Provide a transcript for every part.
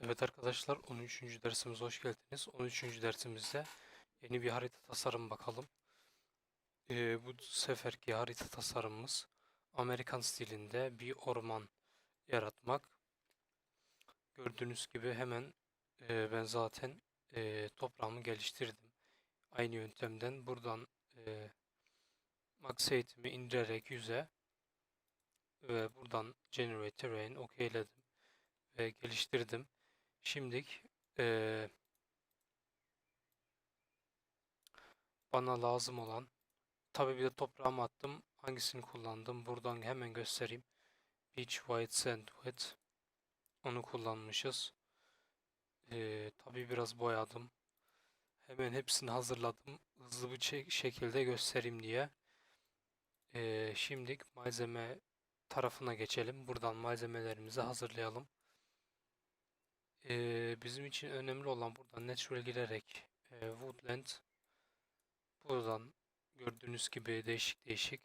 Evet arkadaşlar 13. dersimize hoş geldiniz. 13. dersimizde yeni bir harita tasarım bakalım. Ee, bu seferki harita tasarımımız Amerikan stilinde bir orman yaratmak. Gördüğünüz gibi hemen e, ben zaten e, toprağımı geliştirdim. Aynı yöntemden buradan e, max eğitimi indirerek yüze ve buradan generate terrain okeyledim ve geliştirdim. Şimdilik eee, bana lazım olan tabii bir de toprağımı attım. Hangisini kullandım? Buradan hemen göstereyim. Beach White Sand Wet. Onu kullanmışız. Eee tabii biraz boyadım. Hemen hepsini hazırladım. Hızlı bir şekilde göstereyim diye. Eee şimdilik malzeme tarafına geçelim. Buradan malzemelerimizi hazırlayalım. Ee, bizim için önemli olan buradan natural girerek e, woodland buradan gördüğünüz gibi değişik değişik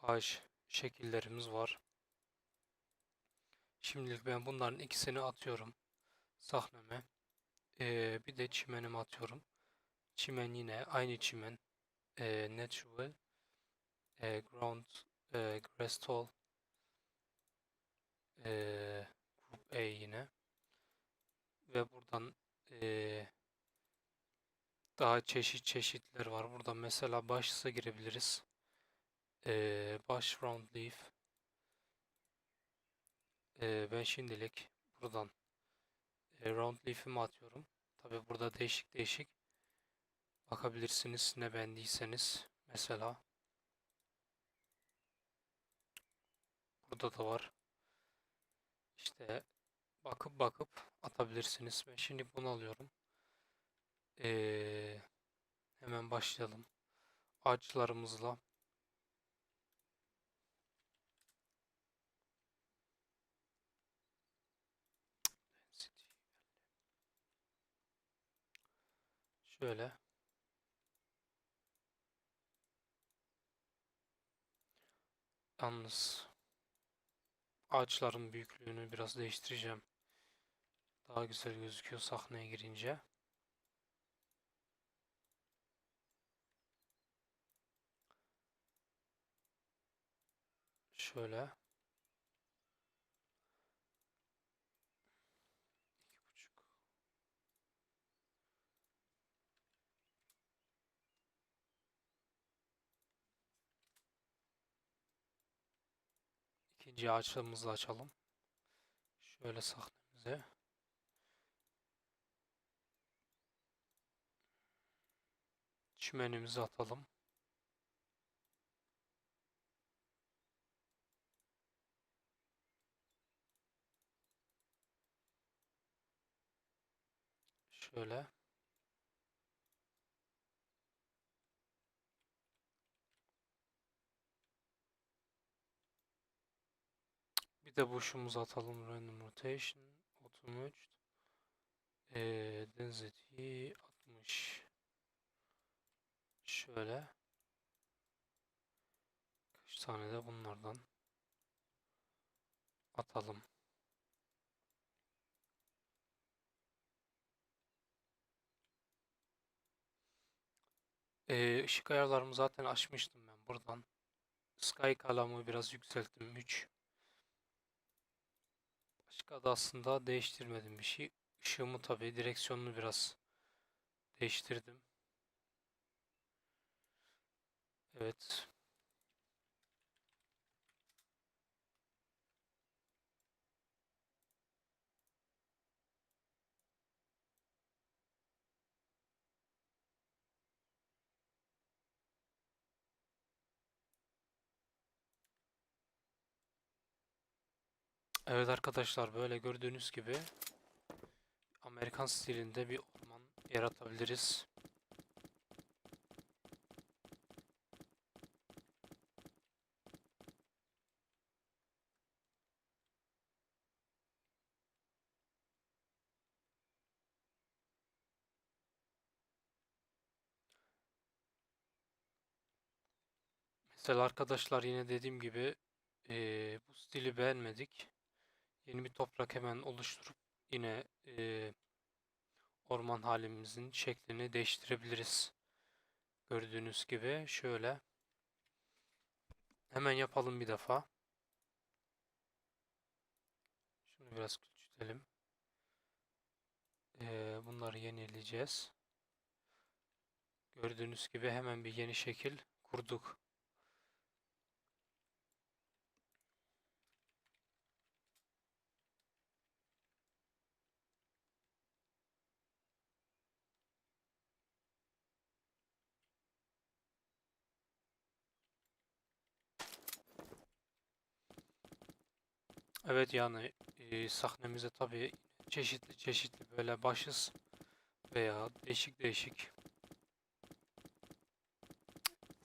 ağaç şekillerimiz var. Şimdilik ben bunların ikisini atıyorum sahneme. Ee, bir de çimenimi atıyorum. Çimen yine aynı çimen e, natural e, ground e, grass tall e, ve buradan eee, daha çeşit çeşitler var. Buradan mesela başlısa girebiliriz. Eee baş round leaf. Eee, ben şimdilik buradan e, round leaf'imi atıyorum. Tabi burada değişik değişik bakabilirsiniz ne beğendiyseniz. Mesela burada da var. İşte bakıp bakıp atabilirsiniz. Ben şimdi bunu alıyorum. Ee, hemen başlayalım. Ağaçlarımızla. Şöyle. Yalnız ağaçların büyüklüğünü biraz değiştireceğim. Daha güzel gözüküyor sahneye girince. Şöyle. İkinci ağaçlarımızı açalım. Şöyle sahnemize. Çimenimizi atalım. Şöyle. Bir de boşumuzu atalım. Random rotation. Automate. Ee, density 60. Şöyle. Kaç tane de bunlardan atalım. Ee, ışık ayarlarımı zaten açmıştım ben buradan. Sky kalamı biraz yükselttim 3. Başka da aslında değiştirmedim bir şey. Işığımı tabii direksiyonunu biraz değiştirdim. Evet. Evet arkadaşlar böyle gördüğünüz gibi Amerikan stilinde bir orman yaratabiliriz. Mesela arkadaşlar yine dediğim gibi eee, bu stili beğenmedik. Yeni bir toprak hemen oluşturup yine e, orman halimizin şeklini değiştirebiliriz. Gördüğünüz gibi şöyle. Hemen yapalım bir defa. Şunu biraz küçültelim. Ee, bunları yenileyeceğiz. Gördüğünüz gibi hemen bir yeni şekil kurduk. Evet yani e, sahnemize tabii çeşitli çeşitli böyle başız veya değişik değişik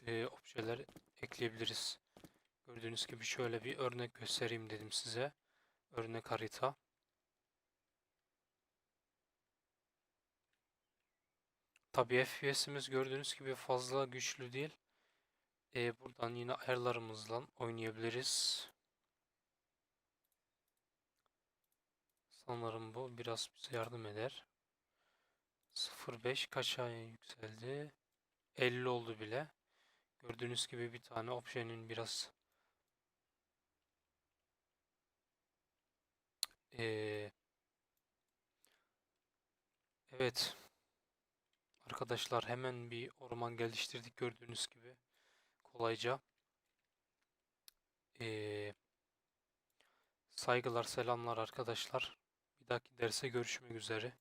e, objeler ekleyebiliriz. Gördüğünüz gibi şöyle bir örnek göstereyim dedim size. Örnek harita. Tabii FPS'imiz gördüğünüz gibi fazla güçlü değil. E, buradan yine ayarlarımızla oynayabiliriz. Sanırım bu biraz bize yardım eder. 0.5 kaça yükseldi? 50 oldu bile. Gördüğünüz gibi bir tane objenin biraz Ee, evet arkadaşlar hemen bir orman geliştirdik gördüğünüz gibi kolayca. Ee, saygılar selamlar arkadaşlar. Bir dahaki derse görüşmek üzere.